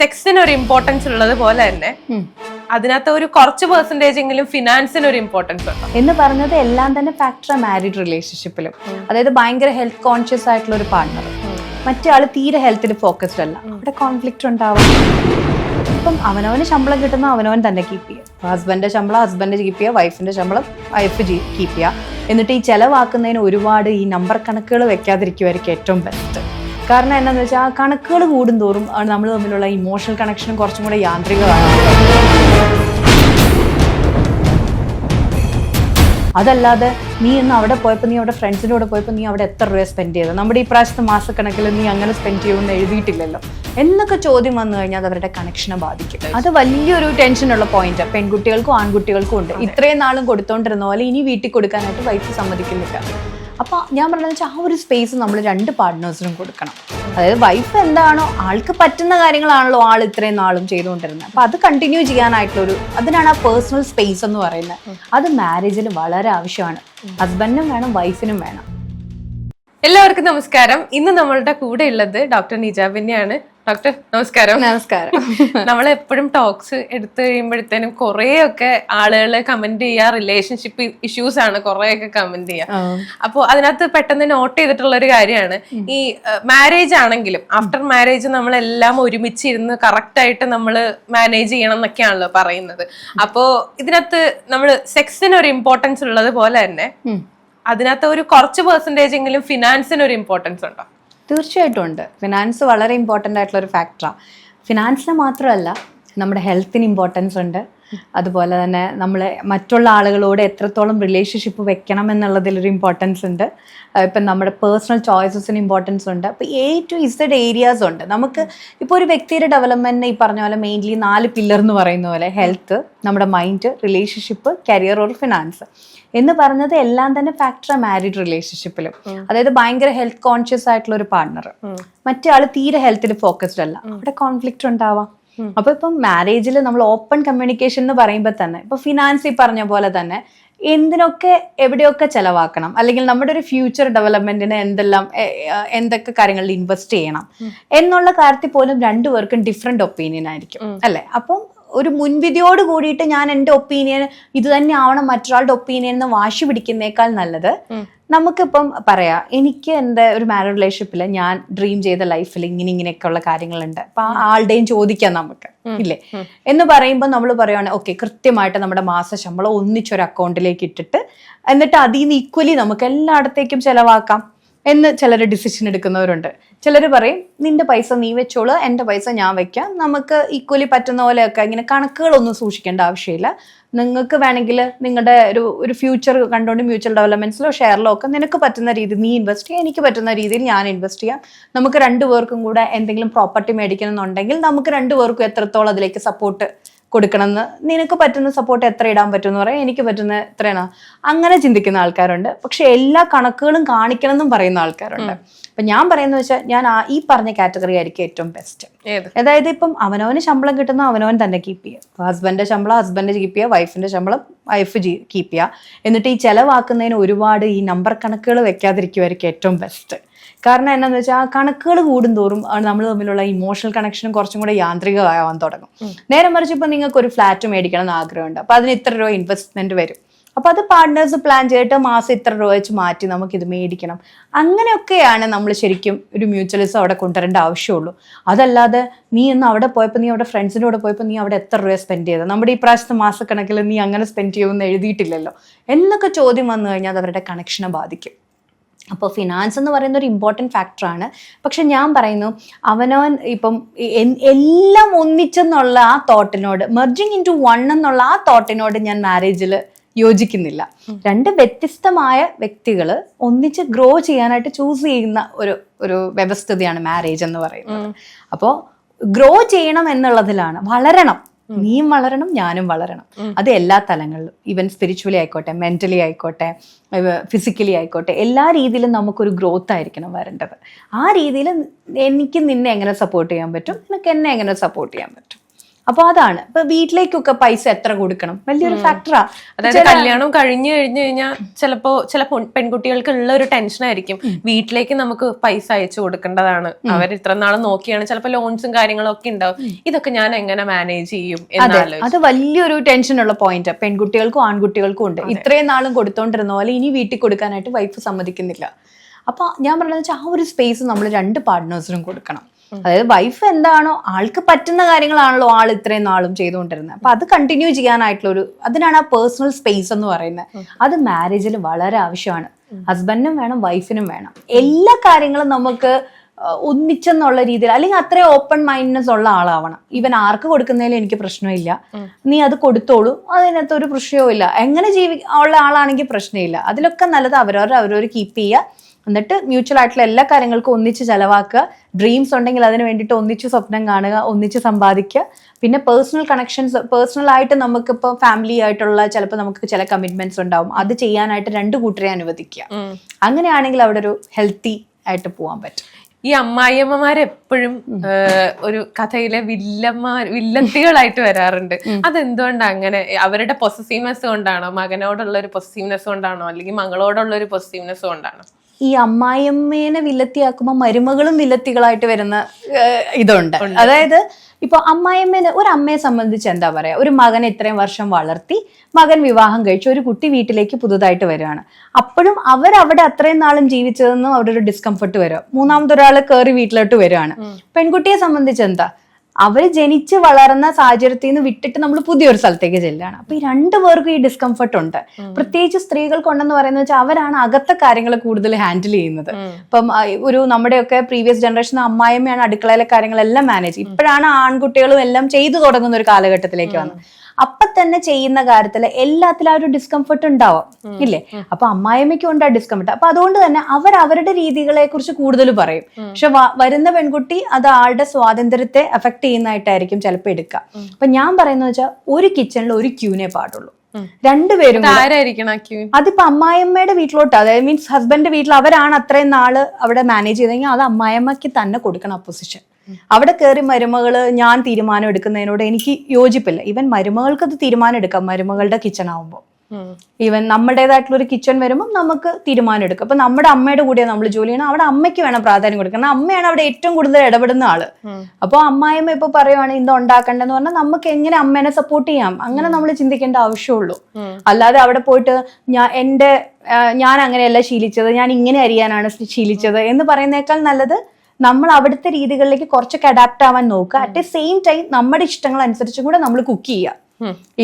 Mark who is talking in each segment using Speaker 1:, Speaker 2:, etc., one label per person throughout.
Speaker 1: സെക്സിന് ഒരു ഇമ്പോർട്ടൻസ് ഉള്ളത് പോലെ തന്നെ അതിനകത്ത് ഒരു കുറച്ച് പെർസെന്റേജ് എങ്കിലും ഫിനാൻസിന് ഒരു ഇമ്പോർട്ടൻസ് ഉണ്ട്.
Speaker 2: എന്ന് പറഞ്ഞത് എല്ലാം തന്നെ ഫാക്ടർ മാരീഡ് റിലേഷൻഷിപ്പിലും അതായത് ഭയങ്കര ഹെൽത്ത് കോൺഷ്യസ് ആയിട്ടുള്ള ഒരു പാർട്ണർ മറ്റേ ആൾ തീരെ ഹെൽത്തിൽ ഫോക്കസ്ഡ് അല്ല. അവിടെ കോൺഫ്ലിക്റ്റ് ഉണ്ടാവും. ഇപ്പം അവനവന് ശമ്പളം കിട്ടുന്ന അവനവൻ തന്നെ കീപ്പ് ചെയ്യുക ഹസ്ബൻഡിന്റെ ശമ്പളം ഹസ്ബൻഡ് കീപ്പ് ചെയ്യുക വൈഫിന്റെ ശമ്പളം വൈഫ് കീപ്പ് ചെയ്യുക എന്നിട്ട് ഈ ചെലവാക്കുന്നതിന് ഒരുപാട് ഈ നമ്പർ കണക്കുകൾ വെക്കാതിരിക്കുമായിരിക്കും ഏറ്റവും ബെസ്റ്റ് കാരണം എന്താണെന്ന് വെച്ചാൽ കണക്കുകൾ കൂടുന്തോറും നമ്മൾ തമ്മിലുള്ള ഇമോഷണൽ കണക്ഷനും കുറച്ചും കൂടെ യാന്ത്രികമാണ്. അതല്ലാതെ നീ ഇന്ന് അവിടെ പോയപ്പോൾ നീ അവിടെ ഫ്രണ്ട്സിന്റെ കൂടെ പോയപ്പോൾ നീ അവിടെ എത്ര രൂപ സ്പെൻഡ് ചെയ്തത്? നമ്മുടെ ഈ പ്രാവശ്യത്തെ മാസക്കണക്കിൽ നീ അങ്ങനെ സ്പെൻഡ് ചെയ്യുമെന്ന് എഴുതിയിട്ടില്ലല്ലോ. എന്നൊക്കെ ചോദ്യം വന്നു കഴിഞ്ഞാൽ അത് അവരുടെ കണക്ഷനെ ബാധിക്കും. അത് വലിയൊരു ടെൻഷനുള്ള പോയിന്റ് പെൺകുട്ടികൾക്കും ആൺകുട്ടികൾക്കും ഉണ്ട്. ഇത്രയും നാളും കൊടുത്തോണ്ടിരുന്ന പോലെ ഇനി വീട്ടിൽ കൊടുക്കാനായിട്ട് വൈഫ് സമ്മതിക്കുന്നില്ല. അപ്പൊ ഞാൻ പറഞ്ഞതെന്ന് വെച്ചാൽ ആ ഒരു സ്പേസ് നമ്മൾ രണ്ട് പാർട്ട്നേഴ്സിനും കൊടുക്കണം. അതായത് വൈഫ് എന്താണോ ആൾക്ക് പറ്റുന്ന കാര്യങ്ങളാണല്ലോ ആൾ ഇത്രയും നാളും ചെയ്തുകൊണ്ടിരുന്നത്. അപ്പോൾ അത് കണ്ടിന്യൂ ചെയ്യാനായിട്ടുള്ള ഒരു അതിനാണ് ആ പേഴ്സണൽ സ്പേസ് എന്ന് പറയുന്നത്. അത് മാരേജിൽ വളരെ ആവശ്യമാണ്. ഹസ്ബൻഡിനും വേണം വൈഫിനും വേണം.
Speaker 1: എല്ലാവർക്കും നമസ്കാരം. ഇന്ന് നമ്മളുടെ കൂടെ ഉള്ളത് ഡോക്ടർ നിജാബിന്നെയാണ് ഡോക്ടർ നമസ്കാരം.
Speaker 2: നമസ്കാരം.
Speaker 1: നമ്മൾ എപ്പോഴും ടോക്സ് എടുത്തു കഴിയുമ്പോഴത്തേനും കുറേയൊക്കെ ആളുകൾ കമന്റ് ചെയ്യാ റിലേഷൻഷിപ്പ് ഇഷ്യൂസ് ആണ് കുറേയൊക്കെ കമന്റ് ചെയ്യാ അപ്പോൾ അതിനകത്ത് പെട്ടെന്ന് നോട്ട് ചെയ്തിട്ടുള്ള ഒരു കാര്യമാണ് ഈ മാരേജ് ആണെങ്കിലും ആഫ്റ്റർ മാരേജ് നമ്മളെല്ലാം ഒരുമിച്ചിരുന്ന് കറക്റ്റ് ആയിട്ട് നമ്മൾ മാനേജ് ചെയ്യണം എന്നൊക്കെയാണല്ലോ പറയുന്നത്. അപ്പോ ഇതിനകത്ത് നമ്മൾ സെക്സിന് ഒരു ഇമ്പോർട്ടൻസ് ഉള്ളത് പോലെ തന്നെ അതിനകത്ത് ഒരു കുറച്ച് പെർസെന്റേജ് എങ്കിലും ഫിനാൻസിന് ഒരു ഇമ്പോർട്ടൻസ് ഉണ്ടോ?
Speaker 2: തീർച്ചയായിട്ടും ഉണ്ട്. ഫിനാൻസ് വളരെ ഇമ്പോർട്ടന്റ് ആയിട്ടുള്ള ഒരു ഫാക്ടറാണ് ഫിനാൻസിന് മാത്രമല്ല നമ്മുടെ ഹെൽത്തിന് ഇമ്പോർട്ടൻസ് ഉണ്ട്. അതുപോലെ തന്നെ നമ്മൾ മറ്റുള്ള ആളുകളോട് എത്രത്തോളം റിലേഷൻഷിപ്പ് വെക്കണം എന്നുള്ളതിലൊരു ഇമ്പോർട്ടൻസ് ഉണ്ട്. ഇപ്പം നമ്മുടെ പേഴ്സണൽ ചോയ്സസിന് ഇമ്പോർട്ടൻസ് ഉണ്ട്. അപ്പോൾ എ ടു ഇസഡ് ഏരിയാസ് ഉണ്ട്. നമുക്ക് ഇപ്പോൾ ഒരു വ്യക്തിയുടെ ഡെവലപ്മെന്റിന് ഈ പറഞ്ഞ പോലെ മെയിൻലി നാല് പില്ലർ എന്ന് പറയുന്ന പോലെ ഹെൽത്ത് നമ്മുടെ mind relationship career or finance എന്ന് പറഞ്ഞത് എല്ലാം തന്നെ ഫാക്ടർ മാരീഡ് റിലേഷൻഷിപ്പിലും അതായത് ഭയങ്കര ഹെൽത്ത് കോൺഷ്യസ് ആയിട്ടുള്ള ഒരു പാർട്ണർ മറ്റേ ആൾ തീരെ ഹെൽത്തിൽ ഫോക്കസ്ഡ് അല്ല. അവിടെ കോൺഫ്ലിക്റ്റ് ഉണ്ടാവാം. അപ്പൊ ഇപ്പം മാരേജിൽ നമ്മൾ ഓപ്പൺ കമ്മ്യൂണിക്കേഷൻ എന്ന് പറയുമ്പോൾ തന്നെ ഇപ്പൊ ഫിനാൻസിൽ പറഞ്ഞ പോലെ തന്നെ എന്തിനൊക്കെ എവിടെയൊക്കെ ചെലവാക്കണം അല്ലെങ്കിൽ നമ്മുടെ ഒരു ഫ്യൂച്ചർ ഡെവലപ്മെന്റിന് എന്തെല്ലാം എന്തൊക്കെ കാര്യങ്ങളിൽ ഇൻവെസ്റ്റ് ചെയ്യണം എന്നുള്ള കാര്യത്തിൽ പോലും രണ്ടുപേർക്കും ഡിഫറെന്റ് ഒപ്പീനിയൻ ആയിരിക്കും അല്ലെ? അപ്പം ഒരു മുൻവിധിയോട് കൂടിയിട്ട് ഞാൻ എന്റെ ഒപ്പീനിയൻ ഇത് തന്നെ ആവണം മറ്റൊരാളുടെ ഒപ്പീനിയൻ എന്ന് വാശി പിടിക്കുന്നേക്കാൾ നല്ലത്. നമുക്കിപ്പം പറയാം എനിക്ക് എന്റെ ഒരു മാരേജ് റിലേഷൻഷിപ്പിൽ ഞാൻ ഡ്രീം ചെയ്ത ലൈഫിൽ ഇങ്ങനെ ഇങ്ങനെയൊക്കെയുള്ള കാര്യങ്ങളുണ്ട്. അപ്പൊ ആ ആളുടെയും ചോദിക്കാം നമുക്ക് ഇല്ലേ? എന്ന് പറയുമ്പോൾ നമ്മൾ പറയുവാണ് ഓക്കെ കൃത്യമായിട്ട് നമ്മുടെ മാസ ശമ്പളം ഒന്നിച്ചൊരു അക്കൗണ്ടിലേക്ക് ഇട്ടിട്ട് എന്നിട്ട് അതിൽ നിന്ന് ഈക്വലി നമുക്ക് എല്ലായിടത്തേക്കും ചിലവാക്കാം എന്ന് ചിലർ ഡിസിഷൻ എടുക്കുന്നവരുണ്ട്. ചിലർ പറയും നിന്റെ പൈസ നീ വെച്ചോളൂ എന്റെ പൈസ ഞാൻ വെക്കാം. നമുക്ക് ഈക്വലി പറ്റുന്ന പോലെയൊക്കെ ഇങ്ങനെ കണക്കുകളൊന്നും സൂക്ഷിക്കേണ്ട ആവശ്യമില്ല. നിങ്ങൾക്ക് വേണമെങ്കിൽ നിങ്ങളുടെ ഒരു ഒരു ഫ്യൂച്ചർ കണ്ടുകൊണ്ട് മ്യൂച്വൽ ഡെവലപ്മെന്റ്സിലോ ഷെയറിലോ ഒക്കെ നിനക്ക് പറ്റുന്ന രീതിയിൽ നീ ഇൻവെസ്റ്റ് ചെയ്യാം എനിക്ക് പറ്റുന്ന രീതിയിൽ ഞാൻ ഇൻവെസ്റ്റ് ചെയ്യാം. നമുക്ക് രണ്ടുപേർക്കും കൂടെ എന്തെങ്കിലും പ്രോപ്പർട്ടി മേടിക്കണമെന്നുണ്ടെങ്കിൽ നമുക്ക് രണ്ടുപേർക്കും എത്രത്തോളം അതിലേക്ക് സപ്പോർട്ട് കൊടുക്കണമെന്ന്. നിനക്ക് പറ്റുന്ന സപ്പോർട്ട് എത്ര ഇടാൻ പറ്റും എന്ന് പറയാം. എനിക്ക് പറ്റുന്ന എത്രയാണ്? അങ്ങനെ ചിന്തിക്കുന്ന ആൾക്കാരുണ്ട്. പക്ഷെ എല്ലാ കണക്കുകളും കാണിക്കണം എന്നും പറയുന്ന ആൾക്കാരുണ്ട്. അപ്പൊ ഞാൻ പറയുന്ന വെച്ചാൽ ഞാൻ ആ ഈ പറഞ്ഞ കാറ്റഗറി ആയിരിക്കും ഏറ്റവും ബെസ്റ്റ് അതായത് ഇപ്പം അവനവന് ശമ്പളം കിട്ടുന്ന അവനവൻ തന്നെ കീപ്പ് ചെയ്യുക. ഹസ്ബൻഡിന്റെ ശമ്പളം ഹസ്ബൻഡ് കീപ്പ് ചെയ്യുക. വൈഫിന്റെ ശമ്പളം വൈഫ് കീപ്പ് ചെയ്യുക. എന്നിട്ട് ഈ ചെലവാക്കുന്നതിന് ഒരുപാട് ഈ നമ്പർ കണക്കുകൾ വെക്കാതിരിക്കുമായിരിക്കും ഏറ്റവും ബെസ്റ്റ് കാരണം എന്താണെന്ന് വെച്ചാൽ ആ കണക്കുകൾ കൂടുന്തോറും നമ്മൾ തമ്മിലുള്ള ഇമോഷണൽ കണക്ഷനും കുറച്ചും കൂടെ യാന്ത്രികമാവാൻ തുടങ്ങും. നേരെ മറിച്ച് ഇപ്പം നിങ്ങൾക്ക് ഒരു ഫ്ലാറ്റ് മേടിക്കണം എന്ന് ആഗ്രഹമുണ്ട്. അപ്പോൾ അതിന് ഇത്ര രൂപ ഇൻവെസ്റ്റ്മെന്റ് വരും. അപ്പോൾ അത് പാർട്ട്നേഴ്സ് പ്ലാൻ ചെയ്തിട്ട് മാസം ഇത്ര രൂപ വെച്ച് മാറ്റി ഇത് മേടിക്കണം. അങ്ങനെയൊക്കെയാണ് നമ്മൾ ശരിക്കും ഒരു മ്യൂച്വലിസം അവിടെ കൊണ്ടുവരേണ്ട ആവശ്യമുള്ളൂ. അതല്ലാതെ നീ ഇന്ന് അവിടെ പോയപ്പോൾ നീ അവിടെ ഫ്രണ്ട്സിന്റെ കൂടെ പോയപ്പോൾ നീ അവിടെ എത്ര രൂപ സ്പെൻഡ് ചെയ്തത്? നമ്മുടെ ഈ പ്രാവശ്യത്തെ മാസക്കണക്കിൽ നീ അങ്ങനെ സ്പെൻഡ് ചെയ്യുമെന്ന് എഴുതിയിട്ടില്ലല്ലോ. എന്നൊക്കെ ചോദ്യം വന്നു കഴിഞ്ഞാൽ അത് അവരുടെ കണക്ഷനെ ബാധിക്കും. അപ്പോൾ ഫിനാൻസ് എന്ന് പറയുന്ന ഒരു ഇമ്പോർട്ടന്റ് ഫാക്ടറാണ് പക്ഷെ ഞാൻ പറയുന്നു അവനവൻ ഇപ്പം എല്ലാം ഒന്നിച്ചെന്നുള്ള ആ തോട്ടിനോട് മെർജിങ് ഇൻ ടു വൺ എന്നുള്ള ആ തോട്ടിനോട് ഞാൻ മാരേജിൽ യോജിക്കുന്നില്ല. രണ്ട് വ്യത്യസ്തമായ വ്യക്തികൾ ഒന്നിച്ച് ഗ്രോ ചെയ്യാനായിട്ട് ചൂസ് ചെയ്യുന്ന ഒരു ഒരു വ്യവസ്ഥതയാണ് മാരേജ് എന്ന് പറയുന്നത്. അപ്പോൾ ഗ്രോ ചെയ്യണം എന്നുള്ളതിലാണ്. വളരണം. നീയും വളരണം ഞാനും വളരണം. അത് എല്ലാ തലങ്ങളിലും. ഈവൻ സ്പിരിച്വലി ആയിക്കോട്ടെ മെന്റലി ആയിക്കോട്ടെ ഫിസിക്കലി ആയിക്കോട്ടെ എല്ലാ രീതിയിലും നമുക്കൊരു ഗ്രോത്ത് ആയിരിക്കണം വരേണ്ടത്. ആ രീതിയിൽ എനിക്ക് നിന്നെ എങ്ങനെ സപ്പോർട്ട് ചെയ്യാൻ പറ്റും? നിനക്ക് എന്നെ എങ്ങനെ സപ്പോർട്ട് ചെയ്യാൻ പറ്റും? അപ്പൊ അതാണ്. ഇപ്പൊ വീട്ടിലേക്കൊക്കെ പൈസ എത്ര കൊടുക്കണം? വലിയൊരു ഫാക്ടറാ
Speaker 1: അതായത് കല്യാണം കഴിഞ്ഞു കഴിഞ്ഞു കഴിഞ്ഞാൽ ചിലപ്പോ ചില പെൺകുട്ടികൾക്ക് ഉള്ള ഒരു ടെൻഷൻ ആയിരിക്കും. വീട്ടിലേക്ക് നമുക്ക് പൈസ അയച്ചു കൊടുക്കേണ്ടതാണ്. അവർ ഇത്ര നാൾ നോക്കിയാണ് ചിലപ്പോ ലോൺസും കാര്യങ്ങളും ഒക്കെ ഉണ്ടാവും. ഇതൊക്കെ ഞാൻ എങ്ങനെ മാനേജ് ചെയ്യും
Speaker 2: അത്. വലിയൊരു ടെൻഷൻ ഉള്ള പോയിന്റ് പെൺകുട്ടികൾക്കും ആൺകുട്ടികൾക്കും ഉണ്ട്. ഇത്രയും നാളും കൊടുത്തോണ്ടിരുന്ന പോലെ ഇനി വീട്ടിൽ കൊടുക്കാനായിട്ട് വൈഫ് സമ്മതിക്കുന്നില്ല. അപ്പൊ ഞാൻ പറഞ്ഞതെന്ന് വെച്ചാൽ ആ ഒരു സ്പേസ് നമ്മൾ രണ്ട് പാർട്ട്നേഴ്സിനും കൊടുക്കണം. അതായത് വൈഫ് എന്താണോ ആൾക്ക് പറ്റുന്ന കാര്യങ്ങളാണല്ലോ ആൾ ഇത്രയും നാളും ചെയ്തുകൊണ്ടിരുന്നത്. അപ്പൊ അത് കണ്ടിന്യൂ ചെയ്യാനായിട്ടുള്ള ഒരു അതിനാണ് ആ പേഴ്സണൽ സ്പേസ് എന്ന് പറയുന്നത്. അത് മാരേജിൽ വളരെ ആവശ്യമാണ്. ഹസ്ബൻഡിനും വേണം വൈഫിനും വേണം. എല്ലാ കാര്യങ്ങളും നമുക്ക് ഒന്നിച്ചെന്നുള്ള രീതിയിൽ അല്ലെങ്കിൽ അത്രയും ഓപ്പൺ മൈൻഡ്നെസ് ഉള്ള ആളാവണം. ഇവൻ ആർക്ക് കൊടുക്കുന്നതിൽ എനിക്ക് പ്രശ്നമില്ല. നീ അത് കൊടുത്തോളൂ. അതിനകത്ത് ഒരു പ്രശ്നവും ഇല്ല എങ്ങനെ ജീവി ഉള്ള ആളാണെങ്കിൽ പ്രശ്നമില്ല. അതിലൊക്കെ നല്ലത് അവരവർ അവരവർ കീപ്പ് ചെയ്യുക. എന്നിട്ട് മ്യൂച്വൽ ആയിട്ടുള്ള എല്ലാ കാര്യങ്ങൾക്കും ഒന്നിച്ച് ചെലവാക്കുക. ഡ്രീംസ് ഉണ്ടെങ്കിൽ അതിന് വേണ്ടിയിട്ട് ഒന്നിച്ച് സ്വപ്നം കാണുക ഒന്നിച്ച് സമ്പാദിക്കുക. പിന്നെ പേഴ്സണൽ കണക്ഷൻസ് പേഴ്സണൽ ആയിട്ട് നമുക്കിപ്പോൾ ഫാമിലി ആയിട്ടുള്ള ചിലപ്പോൾ നമുക്ക് ചില കമ്മിറ്റ്മെന്റ്സ് ഉണ്ടാവും. അത് ചെയ്യാനായിട്ട് രണ്ട് കൂട്ടരെ അനുവദിക്കുക. അങ്ങനെയാണെങ്കിൽ അവിടെ ഒരു ഹെൽത്തി ആയിട്ട് പോകാൻ പറ്റും.
Speaker 1: ഈ അമ്മായിയമ്മമാരെപ്പോഴും ഒരു കഥയിലെ വില്ലന്മാർ വില്ലത്തികളായിട്ട് വരാറുണ്ട്. അതെന്തുകൊണ്ടാണ് അങ്ങനെ? അവരുടെ പൊസസീവ്നെസ് കൊണ്ടാണോ? മകനോടുള്ള ഒരു പൊസസീവ്നെസ് കൊണ്ടാണോ? അല്ലെങ്കിൽ മകളോടുള്ള ഒരു പൊസസീവ്നെസ് കൊണ്ടാണോ?
Speaker 2: ഈ അമ്മായിയമ്മേനെ വില്ലത്തിയാക്കുമ്പോൾ മരുമകളും വില്ലത്തികളായിട്ട് വരുന്ന ഇതുണ്ട്. അതായത് ഇപ്പൊ അമ്മായിയമ്മേനെ ഒരു അമ്മയെ സംബന്ധിച്ച് എന്താ പറയാ? ഒരു മകനെ ഇത്രയും വർഷം വളർത്തി മകൻ വിവാഹം കഴിച്ചു ഒരു കുട്ടി വീട്ടിലേക്ക് പുതുതായിട്ട് വരികയാണ് അപ്പോഴും അവരവിടെ അത്രയും നാളും ജീവിച്ചതെന്നും ഒരു ഡിസ്കംഫർട്ട് വരും. മൂന്നാമതൊരാൾ കയറി വീട്ടിലോട്ട് വരികയാണ് പെൺകുട്ടിയെ സംബന്ധിച്ച് എന്താ? അവർ ജനിച്ച് വളർന്ന സാഹചര്യത്തിൽ നിന്ന് വിട്ടിട്ട് നമ്മൾ പുതിയൊരു സ്ഥലത്തേക്ക് ചെല്ലുകയാണ്. അപ്പൊ ഈ രണ്ടു പേർക്കും ഈ ഡിസ്കംഫർട്ട് ഉണ്ട്. പ്രത്യേകിച്ച് സ്ത്രീകൾക്കുണ്ടെന്ന് പറയുന്നത് വെച്ചാൽ അവരാണ് അകത്തെ കാര്യങ്ങൾ കൂടുതൽ ഹാൻഡിൽ ചെയ്യുന്നത്. ഇപ്പം ഒരു നമ്മുടെയൊക്കെ പ്രീവിയസ് ജനറേഷൻ അമ്മായിമ്മയാണ് അടുക്കളയിലെ കാര്യങ്ങളെല്ലാം മാനേജ് ഇപ്പോഴാണ് ആൺകുട്ടികളും എല്ലാം ചെയ്തു തുടങ്ങുന്ന ഒരു കാലഘട്ടത്തിലേക്ക് വന്നത്. അപ്പൊ തന്നെ ചെയ്യുന്ന കാര്യത്തിൽ എല്ലാത്തിലും ആ ഒരു ഡിസ്കംഫർട്ട് ഉണ്ടാവാം. ഇല്ലേ? അപ്പൊ അമ്മായിമ്മയ്ക്കും ഉണ്ട് ആ ഡിസ്കംഫർട്ട് അപ്പൊ അതുകൊണ്ട് തന്നെ അവർ അവരുടെ രീതികളെ കുറിച്ച് കൂടുതൽ പറയും. പക്ഷെ വരുന്ന പെൺകുട്ടി അത് ആളുടെ സ്വാതന്ത്ര്യത്തെ അഫക്ട് ചെയ്യുന്നതായിട്ടായിരിക്കും ചിലപ്പോൾ എടുക്കുക അപ്പൊ ഞാൻ പറയുന്നത് വെച്ചാൽ ഒരു കിച്ചണിൽ ഒരു ക്യൂനെ പാടുള്ളൂ. രണ്ടുപേരും അതിപ്പോ അമ്മായിയമ്മയുടെ വീട്ടിലോട്ട് അതായത് മീൻസ് ഹസ്ബൻഡ് വീട്ടിൽ അവരാണ് അത്രയും നാൾ അവിടെ മാനേജ് ചെയ്തെങ്കിൽ അത് അമ്മായിയമ്മയ്ക്ക് തന്നെ കൊടുക്കണം അപ്പൊസിഷൻ പൊസിഷൻ അവിടെ കയറി മരുമകൾ ഞാൻ തീരുമാനം എടുക്കുന്നതിനോട് എനിക്ക് യോജിപ്പില്ല. ഈവൻ മരുമകൾക്ക് അത് തീരുമാനം എടുക്കാം. മരുമകളുടെ കിച്ചൺ ആവുമ്പോൾ ഈവൻ നമ്മുടേതായിട്ടുള്ള ഒരു കിച്ചൺ വരുമ്പോൾ നമുക്ക് തീരുമാനം എടുക്കാം. അപ്പൊ നമ്മുടെ അമ്മയുടെ കൂടെ നമ്മൾ ജോലി ചെയ്യണം അവിടെ അമ്മയ്ക്ക് വേണം പ്രാധാന്യം കൊടുക്കണം അമ്മയാണ് അവിടെ ഏറ്റവും കൂടുതൽ ഇടപെടുന്ന ആൾ. അപ്പോൾ അമ്മായിമ്മ ഇപ്പൊ പറയുവാണ് ഇത് ഉണ്ടാക്കണ്ടെന്ന് പറഞ്ഞാൽ നമുക്ക് എങ്ങനെ അമ്മേനെ സപ്പോർട്ട് ചെയ്യാം? അങ്ങനെ നമ്മൾ ചിന്തിക്കേണ്ട ആവശ്യമുള്ളൂ. അല്ലാതെ അവിടെ പോയിട്ട് ഞാൻ എന്റെ ഞാൻ അങ്ങനെയല്ല ശീലിച്ചത്. ഞാൻ ഇങ്ങനെ അറിയാനാണ് ശീലിച്ചത് എന്ന് പറയുന്നേക്കാൾ നല്ലത് നമ്മൾ അവിടുത്തെ രീതികളിലേക്ക് കുറച്ചൊക്കെ അഡാപ്റ്റ് ആവാൻ നോക്കുക. അറ്റ് ദ സെയിം ടൈം നമ്മുടെ ഇഷ്ടങ്ങൾ അനുസരിച്ചും കൂടെ നമ്മൾ കുക്ക് ചെയ്യുക.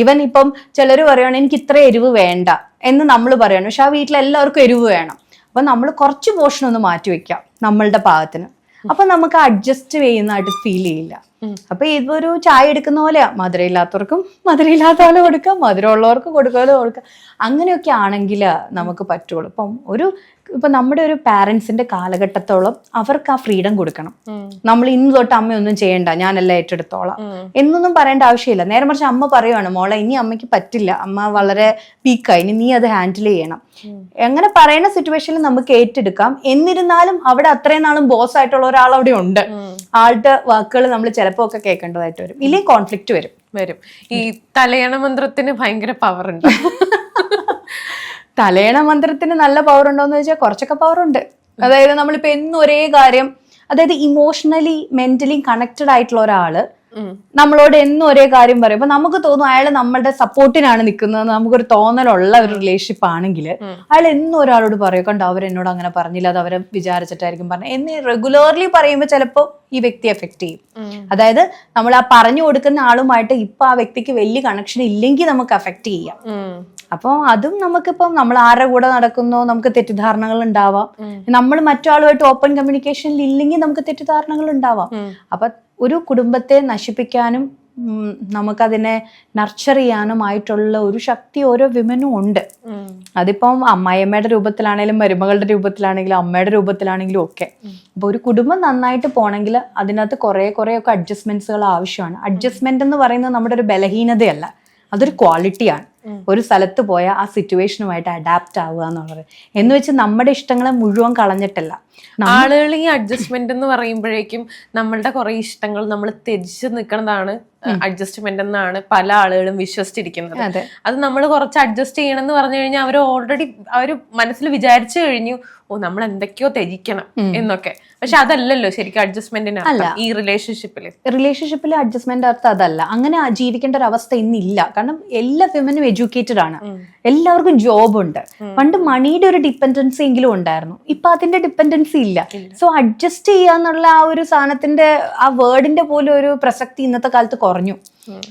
Speaker 2: ഈവൻ ഇപ്പം ചിലർ പറയുകയാണ് എനിക്ക് ഇത്ര എരിവ് വേണ്ട എന്ന് നമ്മൾ പറയണം പക്ഷെ ആ വീട്ടിൽ എല്ലാവർക്കും എരിവ് വേണം. അപ്പൊ നമ്മൾ കുറച്ച് പോർഷൻ ഒന്ന് മാറ്റി വെക്കാം നമ്മളുടെ പാകത്തിന്. അപ്പൊ നമുക്ക് അഡ്ജസ്റ്റ് ചെയ്യുന്നതായിട്ട് ഫീൽ ചെയ്യില്ല. അപ്പൊ ഇതൊരു ചായ എടുക്കുന്ന പോലെയാ. മധുരം ഇല്ലാത്തവർക്കും മധുരം ഇല്ലാത്ത പോലെ കൊടുക്കാം. മധുരം ഉള്ളവർക്ക് കൊടുക്കാതെ കൊടുക്കാം. അങ്ങനെയൊക്കെ ആണെങ്കിൽ നമുക്ക് പറ്റുള്ളൂ. ഇപ്പം ഒരു ഇപ്പൊ നമ്മുടെ ഒരു പാരന്റ്സിന്റെ കാലഘട്ടത്തോളം അവർക്ക് ആ ഫ്രീഡം കൊടുക്കണം. നമ്മൾ ഇന്ന് തൊട്ട് അമ്മയൊന്നും ചെയ്യണ്ട ഞാനല്ല ഏറ്റെടുത്തോളാം എന്നൊന്നും പറയേണ്ട ആവശ്യമില്ല. നേരെ മറിച്ച് അമ്മ പറയുവാണ് മോളെ ഇനി അമ്മയ്ക്ക് പറ്റില്ല. അമ്മ വളരെ വീക്കായി ഇനി നീ അത് ഹാൻഡിൽ ചെയ്യണം. എങ്ങനെ പറയുന്ന സിറ്റുവേഷനിൽ നമുക്ക് ഏറ്റെടുക്കാം. എന്നിരുന്നാലും അവിടെ അത്രയും നാളും ബോസ് ആയിട്ടുള്ള ഒരാൾ അവിടെ ഉണ്ട്. ആളുടെ വാക്കുകൾ നമ്മൾ ചിലപ്പോ ഒക്കെ കേൾക്കേണ്ടതായിട്ട് വരും. ഇല്ലെങ്കിൽ കോൺഫ്ലിക്റ്റ് വരും.
Speaker 1: വരും. ഈ തലയണ മന്ത്രത്തിന് ഭയങ്കര പവർ ഉണ്ട്.
Speaker 2: തലയണ മന്ത്രത്തിന് നല്ല പവർ ഉണ്ടോ എന്ന് വെച്ചാൽ കുറച്ചൊക്കെ പവർ ഉണ്ട്. അതായത് നമ്മളിപ്പോ എന്നും ഒരേ കാര്യം അതായത് ഇമോഷണലി മെന്റലി കണക്റ്റഡ് ആയിട്ടുള്ള
Speaker 1: ഒരാൾ
Speaker 2: നമ്മളോട് എന്നും ഒരേ കാര്യം പറയും. അപ്പൊ നമുക്ക് തോന്നും അയാൾ നമ്മളുടെ സപ്പോർട്ടിനാണ് നിൽക്കുന്നത് നമുക്കൊരു തോന്നലുള്ള ഒരു റിലേഷൻഷിപ്പ് ആണെങ്കിൽ അയാൾ എന്നും ഒരാളോട് പറയും. കണ്ടോ അവർ എന്നോട് അങ്ങനെ പറഞ്ഞില്ല അത് അവരെ വിചാരിച്ചിട്ടായിരിക്കും പറഞ്ഞത്. എന്ന് റെഗുലർലി പറയുമ്പോൾ ചിലപ്പോൾ ഈ വ്യക്തി എഫക്ട് ചെയ്യും. അതായത് നമ്മൾ ആ പറഞ്ഞു കൊടുക്കുന്ന ആളുമായിട്ട് ഇപ്പൊ ആ വ്യക്തിക്ക് വലിയ കണക്ഷൻ ഇല്ലെങ്കിൽ നമുക്ക് അഫക്ട് ചെയ്യാം. അപ്പോൾ അതും നമുക്കിപ്പം നമ്മൾ ആരുടെ കൂടെ നടക്കുന്നോ നമുക്ക് തെറ്റിദ്ധാരണകൾ ഉണ്ടാവാം. നമ്മൾ മറ്റാളുമായിട്ട് ഓപ്പൺ കമ്മ്യൂണിക്കേഷനിൽ ഇല്ലെങ്കിൽ നമുക്ക് തെറ്റിദ്ധാരണകൾ ഉണ്ടാവാം. അപ്പൊ ഒരു കുടുംബത്തെ നശിപ്പിക്കാനും നമുക്കതിനെ നർച്ചർ ചെയ്യാനുമായിട്ടുള്ള ഒരു ശക്തി ഓരോ വിമനും ഉണ്ട്. അതിപ്പം അമ്മായിയമ്മയുടെ രൂപത്തിലാണെങ്കിലും മരുമകളുടെ രൂപത്തിലാണെങ്കിലും അമ്മയുടെ രൂപത്തിലാണെങ്കിലും ഒക്കെ. അപ്പൊ ഒരു കുടുംബം നന്നായിട്ട് പോണെങ്കിൽ അതിനകത്ത് കുറെ കുറെ ഒക്കെ അഡ്ജസ്റ്റ്മെന്റ്സുകൾ ആവശ്യമാണ്. അഡ്ജസ്റ്റ്മെന്റ് എന്ന് പറയുന്നത് നമ്മുടെ ഒരു ബലഹീനതയല്ല. അതൊരു ക്വാളിറ്റിയാണ് ഒരു സ്ഥലത്ത് പോയാൽ ആ സിറ്റുവേഷനുമായിട്ട് അഡാപ്റ്റ് ആവുക എന്നുള്ളത് എന്ന് വെച്ച് നമ്മുടെ ഇഷ്ടങ്ങളെ മുഴുവൻ കളഞ്ഞിട്ടല്ല.
Speaker 1: ആളുകൾ ഈ അഡ്ജസ്റ്റ്മെന്റ് എന്ന് പറയുമ്പോഴേക്കും നമ്മളുടെ കുറെ ഇഷ്ടങ്ങൾ നമ്മൾ ത്യജിച്ച് നിൽക്കുന്നതാണ് അഡ്ജസ്റ്റ്മെന്റ് എന്നാണ് പല ആളുകളും വിശ്വസിച്ചിരിക്കുന്നത്.
Speaker 2: അത്.
Speaker 1: നമ്മൾ കുറച്ച് അഡ്ജസ്റ്റ് ചെയ്യണം എന്ന് പറഞ്ഞു കഴിഞ്ഞാൽ അവർ ഓൾറെഡി അവർ മനസ്സിൽ വിചാരിച്ചു കഴിഞ്ഞു ഓ നമ്മൾ എന്തൊക്കെയോ ത്യജിക്കണം എന്നൊക്കെ. പക്ഷെ അതല്ലല്ലോ ശരിക്കും അഡ്ജസ്റ്റ്മെന്റിന് ഈ റിലേഷൻഷിപ്പിൽ
Speaker 2: റിലേഷൻഷിപ്പിൽ അഡ്ജസ്റ്റ്മെന്റ് അർത്ഥം അതല്ല. അങ്ങനെ ജീവിക്കേണ്ട ഒരു അവസ്ഥ ഇന്നില്ല. കാരണം എല്ലാ വിമനും എഡ്യൂക്കേറ്റഡ് ആണ്. എല്ലാവർക്കും ജോബ് ഉണ്ട്. പണ്ട് മണിയുടെ ഒരു ഡിപ്പെൻഡൻസി എങ്കിലും ഉണ്ടായിരുന്നു. ഇപ്പൊ അതിന്റെ ഡിപ്പെൻഡൻസി ഇല്ല. സോ അഡ്ജസ്റ്റ് ചെയ്യാന്നുള്ള ആ ഒരു സാധനത്തിന്റെ ആ വേർഡിന്റെ പോലും ഒരു പ്രസക്തി ഇന്നത്തെ കാലത്ത് കുറഞ്ഞു.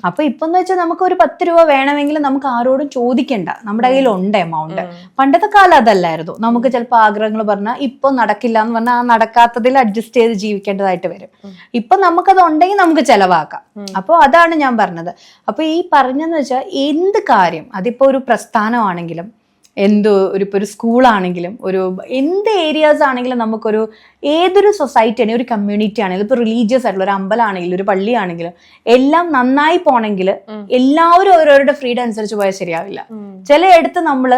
Speaker 2: അപ്പൊ ഇപ്പൊ എന്ന് വെച്ചാൽ നമുക്ക് ഒരു പത്ത് രൂപ വേണമെങ്കിൽ നമുക്ക് ആരോടും ചോദിക്കണ്ട. നമ്മുടെ കയ്യിൽ ഉണ്ട് എമൗണ്ട് പണ്ടത്തെ കാലം അതല്ലായിരുന്നു. നമുക്ക് ചിലപ്പോൾ ആഗ്രഹങ്ങൾ പറഞ്ഞാൽ ഇപ്പൊ നടക്കില്ല എന്ന് പറഞ്ഞാൽ ആ നടക്കാത്തതിൽ അഡ്ജസ്റ്റ് ചെയ്ത് ജീവിക്കേണ്ടതായിട്ട് വരും. ഇപ്പൊ നമുക്കത് ഉണ്ടെങ്കിൽ നമുക്ക് ചെലവാക്കാം. അപ്പോൾ അതാണ് ഞാൻ പറഞ്ഞത്. അപ്പൊ ഈ പറഞ്ഞെന്ന് വെച്ചാൽ എന്ത് കാര്യം അതിപ്പോ ഒരു പ്രസ്ഥാനമാണെങ്കിലും എന്ത് ഒരു ഇപ്പോൾ ഒരു സ്കൂളാണെങ്കിലും ഒരു എന്ത് ഏരിയാസ് ആണെങ്കിലും നമുക്കൊരു ഏതൊരു സൊസൈറ്റി ആണെങ്കിലും ഒരു കമ്മ്യൂണിറ്റി ആണെങ്കിലും ഇപ്പോൾ റിലീജിയസ് ആയിട്ടുള്ള ഒരു അമ്പലമാണെങ്കിലും ഒരു പള്ളിയാണെങ്കിലും എല്ലാം നന്നായി പോണെങ്കിൽ എല്ലാവരും ഓരോരുടെ ഫ്രീഡം അനുസരിച്ച് പോയാൽ ശരിയാവില്ല. ചിലയിടത്ത് നമ്മൾ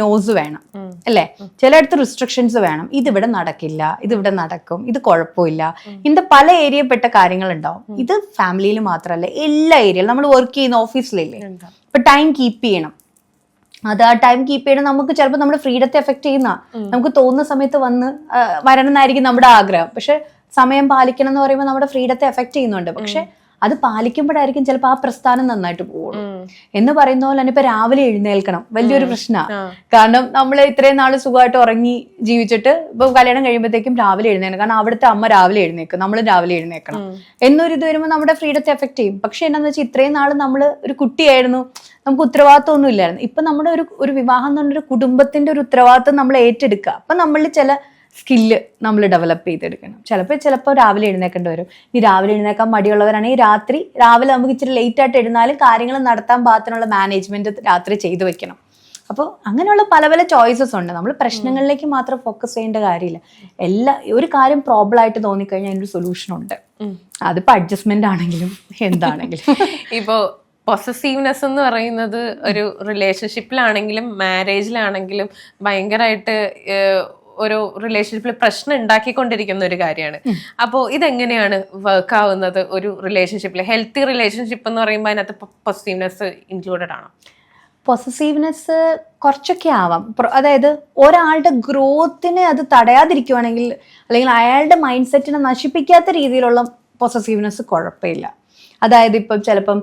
Speaker 2: നോസ് വേണം അല്ലേ? ചിലയിടത്ത് റിസ്ട്രിക്ഷൻസ് വേണം. ഇതിവിടെ നടക്കില്ല ഇതിവിടെ നടക്കും ഇത് കുഴപ്പമില്ല. ഇങ്ങനത്തെ പല ഏരിയപ്പെട്ട കാര്യങ്ങളുണ്ടാവും. ഇത് ഫാമിലിയിൽ മാത്രമല്ല എല്ലാ ഏരിയയിലും നമ്മൾ വർക്ക് ചെയ്യുന്ന ഓഫീസിലില്ലേ ഇപ്പൊ ടൈം കീപ്പ് ചെയ്യണം. അത് ആ ടൈം കീപ്പ് ചെയ്യണം നമുക്ക് ചിലപ്പോൾ നമ്മുടെ ഫ്രീഡത്തെ എഫക്ട് ചെയ്യുന്ന നമുക്ക് തോന്നുന്ന സമയത്ത് വന്ന് വരണം എന്നായിരിക്കും നമ്മുടെ ആഗ്രഹം. പക്ഷെ സമയം പാലിക്കണം എന്ന് പറയുമ്പോൾ നമ്മുടെ ഫ്രീഡത്തെ എഫക്ട് ചെയ്യുന്നുണ്ട്. പക്ഷെ അത് പാലിക്കുമ്പോഴായിരിക്കും ചിലപ്പോൾ ആ പ്രസ്ഥാനം നന്നായിട്ട് പോകുള്ളൂ. എന്ന് പറയുന്ന പോലെ തന്നെ ഇപ്പൊ രാവിലെ എഴുന്നേൽക്കണം. വലിയൊരു പ്രശ്നമാണ് കാരണം നമ്മൾ ഇത്രയും നാൾ സുഖമായിട്ട് ഉറങ്ങി ജീവിച്ചിട്ട് ഇപ്പൊ കല്യാണം കഴിയുമ്പോഴത്തേക്കും രാവിലെ എഴുന്നേൽക്കണം. കാരണം അവിടുത്തെ അമ്മ രാവിലെ എഴുന്നേക്കും നമ്മൾ രാവിലെ എഴുന്നേക്കണം എന്നൊരു ഇത് വരുമ്പോൾ നമ്മുടെ ഫ്രീഡത്തെ എഫക്ട് ചെയ്യും. പക്ഷെ എന്താണെന്ന് വെച്ചാൽ ഇത്രയും നാൾ നമ്മൾ ഒരു കുട്ടിയായിരുന്നു. നമുക്ക് ഉത്തരവാദിത്വം ഒന്നും ഇല്ലായിരുന്നു. ഇപ്പൊ നമ്മുടെ ഒരു ഒരു വിവാഹം എന്ന് പറഞ്ഞൊരു കുടുംബത്തിന്റെ ഒരു ഉത്തരവാദിത്വം നമ്മൾ ഏറ്റെടുക്കുക. അപ്പൊ നമ്മളിൽ ചില സ്കില്ല് നമ്മൾ ഡെവലപ്പ് ചെയ്തെടുക്കണം. ചിലപ്പോൾ ചിലപ്പോൾ രാവിലെ എഴുന്നേക്കേണ്ടി വരും. ഈ രാവിലെ എഴുന്നേക്കാൻ മടിയുള്ളവരാണെങ്കിൽ രാത്രി രാവിലെ നമുക്ക് ഇച്ചിരി ലേറ്റ് ആയിട്ട് എഴുന്നാലും കാര്യങ്ങൾ നടത്താൻ പാകത്തിനുള്ള മാനേജ്മെന്റ് രാത്രി ചെയ്തു വെക്കണം. അപ്പോൾ അങ്ങനെയുള്ള പല പല ചോയ്സസ് ഉണ്ട്. നമ്മൾ പ്രശ്നങ്ങളിലേക്ക് മാത്രം ഫോക്കസ് ചെയ്യേണ്ട കാര്യമില്ല. എല്ലാ ഒരു കാര്യം പ്രോബ്ലം ആയിട്ട് തോന്നിക്കഴിഞ്ഞാൽ അതിനൊരു സൊല്യൂഷൻ ഉണ്ട്. അതിപ്പോൾ അഡ്ജസ്റ്റ്മെന്റ് ആണെങ്കിലും എന്താണെങ്കിലും.
Speaker 1: ഇപ്പോ പൊസസീവ്നെസ് എന്ന് പറയുന്നത് ഒരു റിലേഷൻഷിപ്പിലാണെങ്കിലും മാരേജിലാണെങ്കിലും ഭയങ്കരമായിട്ട് ഒരു റിലേഷൻഷിപ്പിൽ പ്രശ്നം ഉണ്ടാക്കിക്കൊണ്ടിരിക്കുന്ന ഒരു കാര്യമാണ് അപ്പോൾ ഇതെങ്ങനെയാണ് വർക്ക് ആവുന്നത് ഒരു റിലേഷൻഷിപ്പിൽ ഹെൽത്തി റിലേഷൻഷിപ്പ് എന്ന് പറയുമ്പോൾ അതിനകത്ത് പൊസസീവ്നെസ് ഇൻക്ലൂഡഡ് ആണോ?
Speaker 2: പൊസസീവ്നെസ് കുറച്ചൊക്കെ ആവാം. അതായത് ഒരാളുടെ ഗ്രോത്തിനെ അത് തടയാതിരിക്കുവാണെങ്കിൽ അല്ലെങ്കിൽ അയാളുടെ മൈൻഡ് സെറ്റിനെ നശിപ്പിക്കാത്ത രീതിയിലുള്ള പൊസസീവ്നെസ് കുഴപ്പമില്ല. അതായത് ഇപ്പം ചിലപ്പം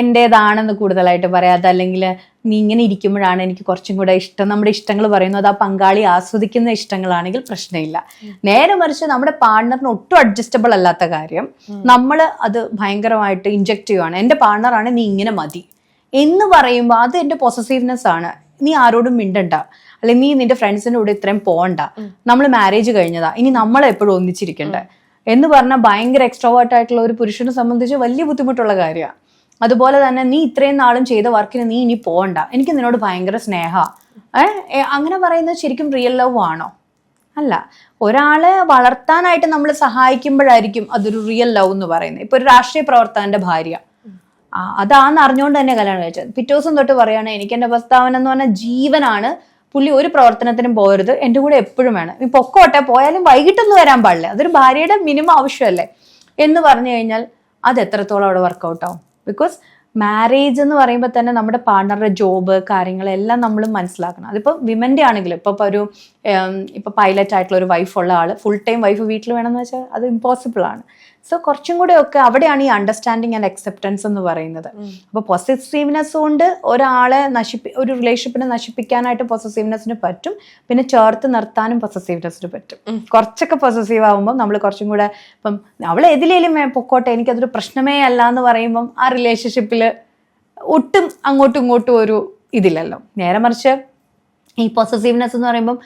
Speaker 2: എന്റേതാണെന്ന് കൂടുതലായിട്ട് പറയാം അതല്ലെങ്കിൽ നീ ഇങ്ങനെ ഇരിക്കുമ്പോഴാണ് എനിക്ക് കുറച്ചും കൂടെ ഇഷ്ടം നമ്മുടെ ഇഷ്ടങ്ങൾ പറയുന്നു അത് ആ പങ്കാളി ആസ്വദിക്കുന്ന ഇഷ്ടങ്ങളാണെങ്കിൽ പ്രശ്നമില്ല. നേരെ മറിച്ച് നമ്മുടെ പാർട്ണറിന് ഒട്ടും അഡ്ജസ്റ്റബിൾ അല്ലാത്ത കാര്യം നമ്മൾ അത് ഭയങ്കരമായിട്ട് ഇൻജക്റ്റ് ചെയ്യുവാണ്. എന്റെ പാർട്ണറാണ് നീ ഇങ്ങനെ മതി എന്ന് പറയുമ്പോൾ അത് എന്റെ പൊസസീവ്നെസ് ആണ്. നീ ആരോടും മിണ്ടണ്ട. അല്ലെങ്കിൽ നീ നിന്റെ ഫ്രണ്ട്സിന്റെ കൂടെ ഇത്രയും പോകണ്ട നമ്മൾ മാരേജ് കഴിഞ്ഞതാ. ഇനി നമ്മളെപ്പോഴും ഒന്നിച്ചിരിക്കണ്ടേ? എന്ന് പറഞ്ഞാൽ ഭയങ്കര എക്സ്ട്രോവേർട്ട് ആയിട്ടുള്ള ഒരു പുരുഷനെ സംബന്ധിച്ച് വലിയ ബുദ്ധിമുട്ടുള്ള കാര്യമാണ് അതുപോലെ തന്നെ നീ ഇത്രയും നാളും ചെയ്ത വർക്കിന് നീ ഇനി പോകണ്ട എനിക്ക് നിന്നോട് ഭയങ്കര സ്നേഹ. അങ്ങനെ പറയുന്നത് ശരിക്കും റിയൽ ലവ് ആണോ? അല്ല. ഒരാളെ വളർത്താനായിട്ട് നമ്മൾ സഹായിക്കുമ്പോഴായിരിക്കും അതൊരു റിയൽ ലവ് എന്ന് പറയുന്നത്. ഇപ്പൊ ഒരു രാഷ്ട്രീയ പ്രവർത്തകന്റെ ഭാര്യ. അതാന്ന് അറിഞ്ഞുകൊണ്ട് തന്നെ കല്യാണം കഴിച്ചത്. പിറ്റേ ദിവസം തൊട്ട് പറയുകയാണെങ്കിൽ എനിക്ക് എന്റെ പ്രസ്താവന എന്ന് പറഞ്ഞാൽ ജീവനാണ്. പുള്ളി ഒരു പ്രവർത്തനത്തിനും പോകരുത്. എന്റെ കൂടെ എപ്പോഴും വേണം. ഈ പൊക്കോട്ടെ പോയാലും വൈകിട്ടൊന്നും വരാൻ പാടില്ല. അതൊരു ഭാര്യയുടെ മിനിമം ആവശ്യമല്ലേ? എന്ന് പറഞ്ഞു കഴിഞ്ഞാൽ അത് എത്രത്തോളം അവിടെ വർക്കൗട്ട് ബിക്കോസ് മാരേജ് എന്ന് പറയുമ്പോൾ തന്നെ നമ്മുടെ പാർട്ണറുടെ ജോബ് കാര്യങ്ങളെല്ലാം നമ്മൾ മനസ്സിലാക്കണം. അതിപ്പോൾ വിമന്റെ ആണെങ്കിലും ഇപ്പോൾ ഒരു ഇപ്പോൾ പൈലറ്റ് ആയിട്ടുള്ള ഒരു വൈഫുള്ള ആൾ ഫുൾ ടൈം വൈഫ് വീട്ടിൽ വേണമെന്ന് വെച്ചാൽ അത് ഇമ്പോസിബിൾ ആണ്. സോ കുറച്ചും കൂടെ ഒക്കെ അവിടെയാണ് ഈ അണ്ടർസ്റ്റാൻഡിങ് ആൻഡ് അക്സെപ്റ്റൻസ് എന്ന് പറയുന്നത്. അപ്പോൾ പൊസസീവ്നെസ് കൊണ്ട് ഒരാളെ നശിപ്പി ഒരു റിലേഷൻഷിപ്പിനെ നശിപ്പിക്കാനായിട്ട് പൊസസീവ്നെസ്സിന് പറ്റും. പിന്നെ ചേർത്ത് നിർത്താനും പൊസസീവ്നെസ്സിന് പറ്റും. കുറച്ചൊക്കെ പൊസസീവ് ആകുമ്പോൾ നമ്മൾ കുറച്ചും കൂടെ ഇപ്പം അവൾ എതിലേലും പൊക്കോട്ടെ എനിക്കതൊരു പ്രശ്നമേ അല്ല എന്ന് പറയുമ്പം ആ റിലേഷൻഷിപ്പിൽ ഒട്ടും അങ്ങോട്ടും ഇങ്ങോട്ടും ഒരു ഇതില്ലല്ലോ. നേരെ മറിച്ച് ഈ പൊസസീവ്നെസ് എന്ന് പറയുമ്പം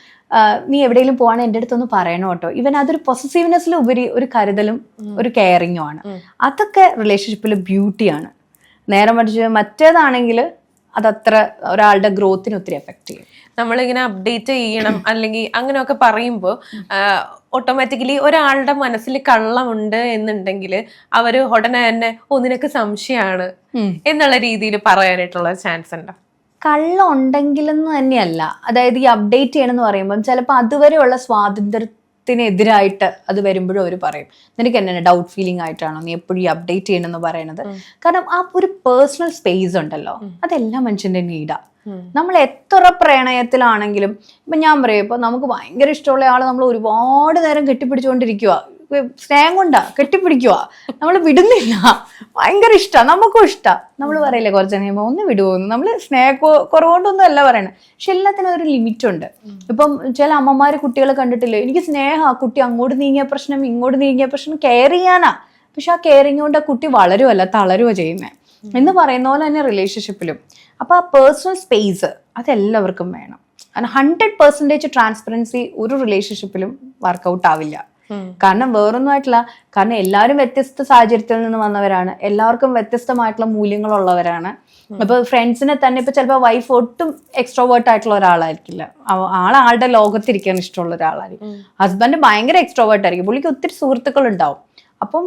Speaker 2: നീ എവിടെയെങ്കിലും പോകണം എന്റെ അടുത്തൊന്ന് പറയണോ കേട്ടോ. ഇവൻ അതൊരു പൊസസീവ്നെസ്സിൽ ഉപരി ഒരു കരുതലും ഒരു കെയറിങ്ങും ആണ്. അതൊക്കെ റിലേഷൻഷിപ്പിൽ ബ്യൂട്ടിയാണ് നേരെ മറിച്ച് മറ്റേതാണെങ്കിൽ അതത്ര ഒരാളുടെ ഗ്രോത്തിന് ഒത്തിരി എഫക്റ്റ് ചെയ്യും.
Speaker 1: നമ്മളിങ്ങനെ അപ്ഡേറ്റ് ചെയ്യണം അല്ലെങ്കിൽ അങ്ങനെയൊക്കെ പറയുമ്പോൾ ഓട്ടോമാറ്റിക്കലി ഒരാളുടെ മനസ്സിൽ കള്ളമുണ്ട് എന്നുണ്ടെങ്കിൽ അവർ ഉടനെ തന്നെ ഓ നിനക്ക് സംശയമാണ് എന്നുള്ള രീതിയിൽ പറയാനായിട്ടുള്ള ചാൻസ് ഉണ്ടോ?
Speaker 2: കള്ളം ഉണ്ടെങ്കിലെന്ന് തന്നെയല്ല. അതായത് ഈ അപ്ഡേറ്റ് ചെയ്യണമെന്ന് പറയുമ്പം ചിലപ്പോൾ അതുവരെയുള്ള സ്വാതന്ത്ര്യത്തിനെതിരായിട്ട് അത് വരുമ്പോഴും അവർ പറയും. നിനക്ക് എന്നെ ഡൗട്ട് ഫീലിംഗ് ആയിട്ടാണോ നീ എപ്പോഴും ഈ അപ്ഡേറ്റ് ചെയ്യണമെന്ന് പറയണത്? കാരണം ആ ഒരു പേഴ്സണൽ സ്പേസ് ഉണ്ടല്ലോ. അതെല്ലാം മനുഷ്യന്റെ നീഡാ നമ്മൾ എത്ര പ്രണയത്തിലാണെങ്കിലും ഇപ്പൊ ഞാൻ പറയും ഇപ്പൊ നമുക്ക് ഭയങ്കര ഇഷ്ടമുള്ള ആൾ നമ്മൾ ഒരുപാട് നേരം കെട്ടിപ്പിടിച്ചുകൊണ്ടിരിക്കുക സ്നേഹം കൊണ്ടാ കെട്ടിപ്പിടിക്കുക നമ്മൾ വിടുന്നില്ല. ഭയങ്കര ഇഷ്ടമാണ് നമുക്കും ഇഷ്ടമാണ് നമ്മൾ പറയില്ലേ കുറച്ച് കഴിയുമ്പോൾ ഒന്ന് വിടുവോന്ന് നമ്മൾ സ്നേഹ കുറവുകൊണ്ടൊന്നും അല്ല പറയണത് പക്ഷെ എല്ലാത്തിനും ഒരു ലിമിറ്റ് ഉണ്ട് ഇപ്പം ചില അമ്മമാര് കുട്ടികളെ കണ്ടിട്ടില്ലേ എനിക്ക് സ്നേഹ കുട്ടി അങ്ങോട്ട് നീങ്ങിയ പ്രശ്നം ഇങ്ങോട്ട് നീങ്ങിയ പ്രശ്നം കെയർ ചെയ്യാനാ. പക്ഷെ ആ കെയറിങ് കൊണ്ട് ആ കുട്ടി വളരുമല്ല തളരുവോ ചെയ്യുന്നത് എന്ന് പറയുന്ന പോലെ തന്നെ റിലേഷൻഷിപ്പിലും അപ്പൊ ആ പേഴ്സണൽ സ്പേസ് അതെല്ലാവർക്കും വേണം. ഹൺഡ്രഡ് പെർസെന്റേജ് ട്രാൻസ്പെറൻസി ഒരു റിലേഷൻഷിപ്പിലും വർക്കൗട്ട് ആവില്ല. കാരണം വേറൊന്നും ആയിട്ടില്ല കാരണം എല്ലാവരും വ്യത്യസ്ത സാഹചര്യത്തിൽ നിന്ന് വന്നവരാണ്. എല്ലാവർക്കും വ്യത്യസ്തമായിട്ടുള്ള മൂല്യങ്ങളുള്ളവരാണ്. ഇപ്പൊ ഫ്രണ്ട്സിനെ തന്നെ ഇപ്പൊ ചിലപ്പോൾ വൈഫ് ഒട്ടും എക്സ്ട്രോവേർട്ട് ആയിട്ടുള്ള ഒരാളായിരിക്കില്ല. ആൾ ആളുടെ ലോകത്തിരിക്കാൻ ഇഷ്ടമുള്ള ഒരാളായിരിക്കും. ഹസ്ബൻഡ് ഭയങ്കര എക്സ്ട്രോവേർട്ട് ആയിരിക്കും. പുള്ളിക്ക് ഒത്തിരി സുഹൃത്തുക്കൾ ഉണ്ടാവും അപ്പം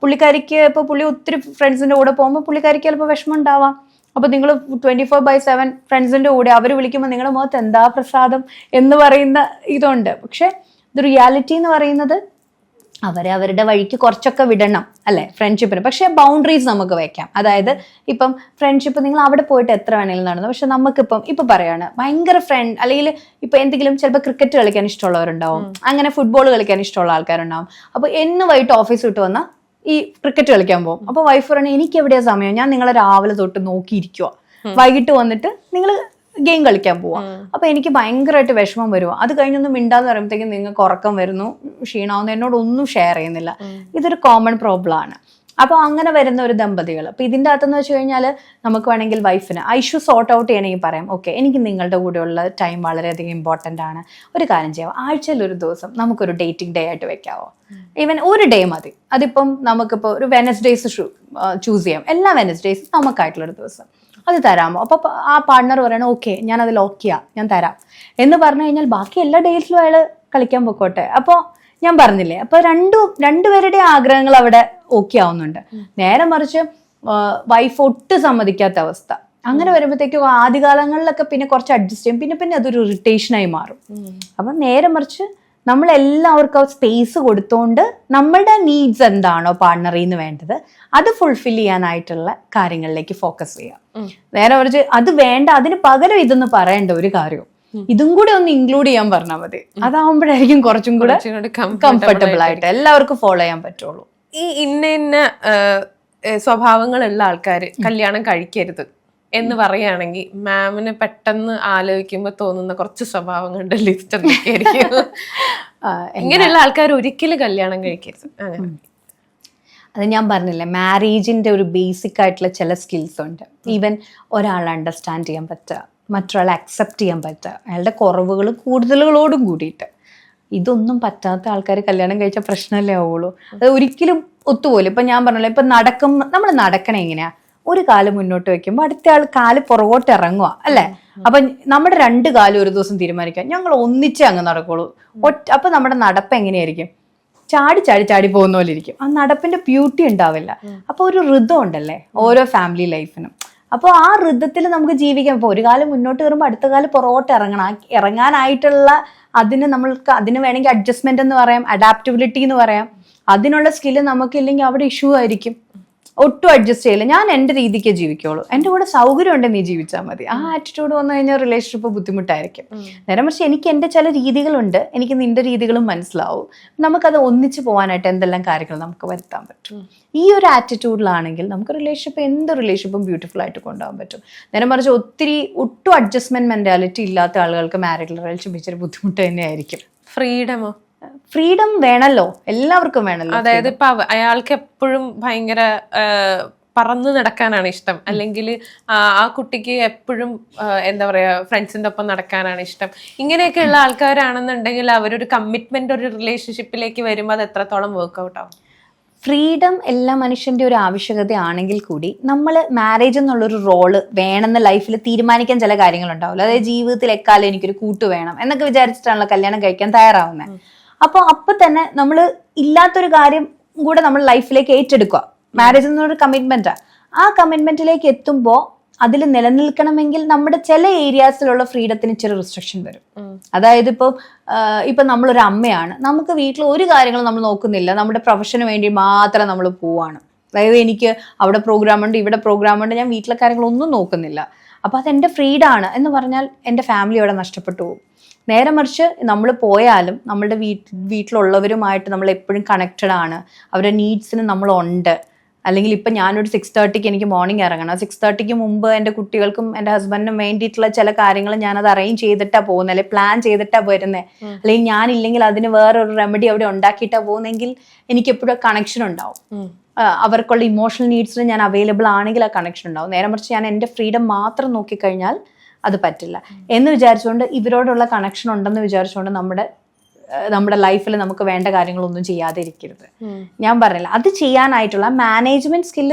Speaker 2: പുള്ളിക്കാരിക്ക് ഇപ്പൊ പുള്ളി ഒത്തിരി ഫ്രണ്ട്സിന്റെ കൂടെ പോകുമ്പോൾ പുള്ളിക്കാരിക്ക് ചിലപ്പോൾ വിഷമം ഉണ്ടാവാം. അപ്പൊ നിങ്ങൾ ട്വന്റി ഫോർ ബൈ സെവൻ ഫ്രണ്ട്സിന്റെ കൂടെ അവർ വിളിക്കുമ്പോൾ നിങ്ങളുടെ മുഖത്ത് എന്താ പ്രസാദം എന്ന് പറയുന്ന ഇതുണ്ട്. പക്ഷെ ഇത് റിയാലിറ്റി എന്ന് പറയുന്നത് അവരെ അവരുടെ വഴിക്ക് കുറച്ചൊക്കെ വിടണം അല്ലെ? ഫ്രണ്ട്ഷിപ്പിന് പക്ഷെ ബൗണ്ടറീസ് നമുക്ക് വെക്കാം. അതായത് ഇപ്പം ഫ്രണ്ട്ഷിപ്പ് നിങ്ങൾ അവിടെ പോയിട്ട് എത്ര വേണമെങ്കിലും നടന്നു. പക്ഷെ നമുക്കിപ്പം ഇപ്പൊ പറയാണ് ഭയങ്കര ഫ്രണ്ട് അല്ലെങ്കിൽ ഇപ്പൊ എന്തെങ്കിലും ചിലപ്പോൾ ക്രിക്കറ്റ് കളിക്കാൻ ഇഷ്ടമുള്ളവരുണ്ടാവും. അങ്ങനെ ഫുട്ബോൾ കളിക്കാൻ ഇഷ്ടമുള്ള ആൾക്കാരുണ്ടാവും. അപ്പൊ എന്ന് വൈകിട്ട് ഓഫീസ് വിട്ട് വന്നാൽ ഈ ക്രിക്കറ്റ് കളിക്കാൻ പോകും. അപ്പൊ വൈഫ് പറഞ്ഞു എനിക്ക് എവിടെയാ സമയം? ഞാൻ നിങ്ങളെ രാവിലെ തൊട്ട് നോക്കിയിരിക്കുക വൈകിട്ട് വന്നിട്ട് നിങ്ങൾ ഗെയിം കളിക്കാൻ പോവാ. അപ്പൊ എനിക്ക് ഭയങ്കരമായിട്ട് വിഷമം വരുക അത് കഴിഞ്ഞൊന്നും മിണ്ടാന്ന് പറയുമ്പോഴത്തേക്കും നിങ്ങൾക്ക് ഉറക്കം വരുന്നു. ക്ഷീണാവുന്നു. എന്നോട് ഒന്നും ഷെയർ ചെയ്യുന്നില്ല. ഇതൊരു കോമൺ പ്രോബ്ലം ആണ്. അപ്പോൾ അങ്ങനെ വരുന്ന ഒരു ദമ്പതികൾ അപ്പൊ ഇതിന്റെ അകത്തെന്ന് വെച്ച് കഴിഞ്ഞാൽ നമുക്ക് വേണമെങ്കിൽ വൈഫിന് ഐഷു സോർട്ട് ഔട്ട് ചെയ്യണമെങ്കിൽ പറയാം. ഓക്കെ എനിക്ക് നിങ്ങളുടെ കൂടെയുള്ള ടൈം വളരെയധികം ഇമ്പോർട്ടന്റ് ആണ്. ഒരു കാര്യം ചെയ്യാം. ആഴ്ചയിൽ ഒരു ദിവസം നമുക്കൊരു ഡേറ്റിംഗ് ഡേ ആയിട്ട് വെക്കാവോ? ഈവൻ ഒരു ഡേ മതി. അതിപ്പം നമുക്കിപ്പോൾ ഒരു വെനസ്ഡേസ് ചൂസ് ചെയ്യാം. എല്ലാ വെനസ്ഡേസും നമുക്കായിട്ടുള്ളൊരു ദിവസം. അത് തരാമോ? അപ്പോൾ ആ പാർട്ണർ പറയണം ഓക്കെ ഞാൻ അത് ലോക്ക് ചെയ്യാം ഞാൻ തരാം. എന്ന് പറഞ്ഞു കഴിഞ്ഞാൽ ബാക്കി എല്ലാ ഡേയ്സിലും അയാൾ കളിക്കാൻ പൊക്കോട്ടെ. അപ്പോൾ ഞാൻ പറഞ്ഞില്ലേ അപ്പൊ രണ്ടു രണ്ടുപേരുടെ ആഗ്രഹങ്ങൾ അവിടെ ഓക്കെ ആവുന്നുണ്ട്. നേരെ മറിച്ച് വൈഫ് ഒട്ടും സമ്മതിക്കാത്ത അവസ്ഥ. അങ്ങനെ വരുമ്പോഴത്തേക്കും ആദ്യകാലങ്ങളിലൊക്കെ പിന്നെ കുറച്ച് അഡ്ജസ്റ്റ് ചെയ്യും പിന്നെ പിന്നെ അതൊരു ഇറിറ്റേഷനായി മാറും. അപ്പൊ നേരെ മറിച്ച് നമ്മൾ എല്ലാവർക്കും സ്പേസ് കൊടുത്തുകൊണ്ട് നമ്മളുടെ നീഡ്സ് എന്താണോ പാർട്ണറിൽ നിന്ന് വേണ്ടത് അത് ഫുൾഫിൽ ചെയ്യാനായിട്ടുള്ള കാര്യങ്ങളിലേക്ക് ഫോക്കസ് ചെയ്യുക നേരെ കുറച്ച് അത് വേണ്ട അതിന് പകരം ഇതൊന്നും പറയേണ്ട ഒരു കാര്യവും. ഇതും കൂടെ ഒന്ന് ഇൻക്ലൂഡ് ചെയ്യാൻ പറഞ്ഞാൽ മതി. അതാവുമ്പോഴായിരിക്കും കുറച്ചും കൂടെ കംഫർട്ടബിൾ ആയിട്ട് എല്ലാവർക്കും ഫോളോ ചെയ്യാൻ പറ്റുള്ളൂ.
Speaker 1: ഈ ഇന്ന ഇന്ന സ്വഭാവങ്ങളുള്ള ആൾക്കാർ കല്യാണം കഴിക്കരുത്. എന്ന് പറയുകയാണെങ്കിൽ മാമിന് പെട്ടെന്ന് ആലോചിക്കുമ്പോൾ തോന്നുന്ന കുറച്ച് സ്വഭാവങ്ങളുടെ ലിസ്റ്റ് എന്തൊക്കെയായിരിക്കും ഇങ്ങനെയുള്ള ആൾക്കാർ ഒരിക്കലും കല്യാണം കഴിക്കരുത്.
Speaker 2: അത് ഞാൻ പറഞ്ഞില്ലേ മാരേജിന്റെ ഒരു ബേസിക് ആയിട്ടുള്ള ചില സ്കിൽസ് ഉണ്ട്. ഈവൻ ഒരാളെ അണ്ടർസ്റ്റാൻഡ് ചെയ്യാൻ പറ്റുക മറ്റൊരാളെ അക്സെപ്റ്റ് ചെയ്യാൻ പറ്റുക അയാളുടെ കുറവുകൾ കൂടുതലുകളോടും കൂടിയിട്ട്. ഇതൊന്നും പറ്റാത്ത ആൾക്കാർ കല്യാണം കഴിച്ച പ്രശ്നമല്ലേ ആവുള്ളൂ. അത് ഒരിക്കലും ഒത്തുപോലെ ഇപ്പം ഞാൻ പറഞ്ഞല്ലോ ഇപ്പം നടക്കും നമ്മൾ നടക്കണേ എങ്ങനെയാ? ഒരു കാൽ മുന്നോട്ട് വെക്കുമ്പോൾ അടുത്ത ആൾ കാൽ പുറകോട്ട് ഇറങ്ങുക അല്ലേ? അപ്പൊ നമ്മുടെ രണ്ട് കാലും ഒരു ദിവസം തീരുമാനിക്കാം ഞങ്ങൾ ഒന്നിച്ചേ അങ്ങ് നടക്കുള്ളൂ. ഒറ്റ അപ്പൊ നമ്മുടെ നടപ്പ് എങ്ങനെയായിരിക്കും? ചാടി ചാടി ചാടി പോകുന്ന പോലെ ഇരിക്കും. ആ നടപ്പിന്റെ ബ്യൂട്ടി ഉണ്ടാവില്ല. അപ്പൊ ഒരു ഋതം ഉണ്ടല്ലേ? ഓരോ ഫാമിലി ലൈഫിനും അപ്പോൾ ആ ഋതത്തിൽ നമുക്ക് ജീവിക്കാം. ഇപ്പോൾ ഒരു കാലം മുന്നോട്ട് കയറുമ്പോൾ അടുത്ത കാലം പുറകോട്ട് ഇറങ്ങണം. ഇറങ്ങാനായിട്ടുള്ള അതിന് നമ്മൾക്ക് അതിന് വേണമെങ്കിൽ അഡ്ജസ്റ്റ്മെന്റ് എന്ന് പറയാം അഡാപ്റ്റബിലിറ്റി എന്ന് പറയാം. അതിനുള്ള സ്കില്ല് നമുക്കില്ലെങ്കിൽ അവിടെ ഇഷ്യൂ ആയിരിക്കും. ഒട്ടും അഡ്ജസ്റ്റ് ചെയ്യില്ല. ഞാൻ എന്റെ രീതിക്ക് ജീവിക്കുള്ളൂ. എന്റെ കൂടെ സൗകര്യം ഉണ്ടെങ്കിൽ നീ ജീവിച്ചാൽ മതി. ആ ആറ്റിറ്റ്യൂഡ് വന്നു കഴിഞ്ഞാൽ റിലേഷൻഷിപ്പ് ബുദ്ധിമുട്ടായിരിക്കും. നേരെ മറിച്ച് എനിക്ക് എന്റെ ചില രീതികളുണ്ട്. എനിക്ക് നിന്റെ രീതികളും മനസ്സിലാവും. നമുക്കത് ഒന്നിച്ച് പോകാനായിട്ട് എന്തെല്ലാം കാര്യങ്ങൾ നമുക്ക് വരുത്താൻ പറ്റും. ഈ ഒരു ആറ്റിറ്റ്യൂഡിലാണെങ്കിൽ നമുക്ക് റിലേഷൻഷിപ്പ് എന്ത് റിലേഷൻഷിപ്പും ബ്യൂട്ടിഫുൾ ആയിട്ട് കൊണ്ടുപോകാൻ പറ്റും. നേരെ മറിച്ച് ഒത്തിരി ഒട്ടും അഡ്ജസ്റ്റ്മെന്റ് മെന്റാലിറ്റി ഇല്ലാത്ത ആളുകൾക്ക് മാരീഡ് റിലേഷൻഷിപ്പ് ഇച്ചിരി ബുദ്ധിമുട്ട് തന്നെയായിരിക്കും.
Speaker 1: ഫ്രീഡമോ
Speaker 2: ഫ്രീഡം വേണമല്ലോ എല്ലാവർക്കും വേണമല്ലോ
Speaker 1: അതായത് ഇപ്പൊ അയാൾക്ക് എപ്പോഴും ഭയങ്കര പറന്നു നടക്കാനാണ് ഇഷ്ടം. അല്ലെങ്കിൽ ആ കുട്ടിക്ക് എപ്പോഴും എന്താ പറയുക ഫ്രണ്ട്സിന്റെ ഒപ്പം നടക്കാനാണ് ഇഷ്ടം. ഇങ്ങനെയൊക്കെ ഉള്ള ആൾക്കാരാണെന്നുണ്ടെങ്കിൽ അവരൊരു കമ്മിറ്റ്മെന്റ് ഒരു റിലേഷൻഷിപ്പിലേക്ക് വരുമ്പോൾ അത് എത്രത്തോളം വർക്ക്ഔട്ട് ആവും?
Speaker 2: ഫ്രീഡം എല്ലാ മനുഷ്യന്റെ ഒരു ആവശ്യകതയാണെങ്കിൽ കൂടി നമ്മൾ മാരേജ് എന്നുള്ളൊരു റോൾ വേണമെന്ന് ലൈഫിൽ തീരുമാനിക്കാൻ ചില കാര്യങ്ങളുണ്ടാവില്ല. അതായത് ജീവിതത്തിൽ എക്കാലം എനിക്കൊരു കൂട്ട് വേണം എന്നൊക്കെ വിചാരിച്ചിട്ടാണല്ലോ കല്യാണം കഴിക്കാൻ തയ്യാറാവുന്നത് അപ്പോൾ അപ്പൊ തന്നെ നമ്മൾ ഇല്ലാത്തൊരു കാര്യം കൂടെ നമ്മൾ ലൈഫിലേക്ക് ഏറ്റെടുക്കുക. മാരേജ് എന്നൊരു കമ്മിറ്റ്മെന്റാ ആ. കമ്മിറ്റ്മെന്റിലേക്ക് എത്തുമ്പോൾ അതിൽ നിലനിൽക്കണമെങ്കിൽ നമ്മുടെ ചില ഏരിയാസിലുള്ള ഫ്രീഡത്തിന് ഇച്ചിരി റിസ്ട്രിക്ഷൻ വരും. അതായത് ഇപ്പൊ ഇപ്പൊ നമ്മളൊരു അമ്മയാണ്. നമുക്ക് വീട്ടിൽ ഒരു കാര്യങ്ങളും നമ്മൾ നോക്കുന്നില്ല. നമ്മുടെ പ്രൊഫഷന് വേണ്ടി മാത്രം നമ്മൾ പോവാണ്. അതായത് എനിക്ക് അവിടെ പ്രോഗ്രാം ഉണ്ട് ഇവിടെ പ്രോഗ്രാം ഉണ്ട് ഞാൻ വീട്ടിലെ കാര്യങ്ങളൊന്നും നോക്കുന്നില്ല. അപ്പൊ എന്റെ ഫ്രീഡാണ് എന്ന് പറഞ്ഞാൽ എന്റെ ഫാമിലി അവിടെ നഷ്ടപ്പെട്ടു പോകും. നേരെ മറിച്ച് നമ്മൾ പോയാലും നമ്മളുടെ വീട്ട് വീട്ടിലുള്ളവരുമായിട്ട് നമ്മൾ എപ്പോഴും കണക്റ്റഡ് ആണ്. അവരുടെ നീഡ്സിന് നമ്മളുണ്ട് അല്ലെങ്കിൽ ഇപ്പം ഞാനൊരു സിക്സ് തേർട്ടിക്ക് എനിക്ക് മോർണിംഗ് ഇറങ്ങണം. സിക്സ് തേർട്ടിക്ക് മുമ്പ് എന്റെ കുട്ടികൾക്കും എന്റെ ഹസ്ബൻഡിനും വേണ്ടിയിട്ടുള്ള ചില കാര്യങ്ങൾ ഞാനത് അറേഞ്ച് ചെയ്തിട്ടാണ് പോകുന്നത് അല്ലെങ്കിൽ പ്ലാൻ ചെയ്തിട്ടാണ് വരുന്നത് അല്ലെങ്കിൽ ഞാനില്ലെങ്കിൽ അതിന് വേറൊരു റെമഡി അവിടെ ഉണ്ടാക്കിയിട്ടാണ് പോകുന്നതെങ്കിൽ എനിക്ക് എപ്പോഴും കണക്ഷൻ ഉണ്ടാവും. അവർക്കുള്ള ഇമോഷണൽ നീഡ്സിന് ഞാൻ അവൈലബിൾ ആണെങ്കിൽ ആ കണക്ഷൻ ഉണ്ടാവും. നേരെ മറിച്ച് ഞാൻ എന്റെ ഫ്രീഡം മാത്രം നോക്കിക്കഴിഞ്ഞാൽ അത് പറ്റില്ല. എന്ന് വിചാരിച്ചുകൊണ്ട് ഇവരോടുള്ള കണക്ഷൻ ഉണ്ടെന്ന് വിചാരിച്ചുകൊണ്ട് നമ്മുടെ നമ്മുടെ ലൈഫിൽ നമുക്ക് വേണ്ട കാര്യങ്ങളൊന്നും ചെയ്യാതെ ഇരിക്കരുത് ഞാൻ പറഞ്ഞില്ല. അത് ചെയ്യാനായിട്ടുള്ള മാനേജ്മെന്റ് സ്കില്ല്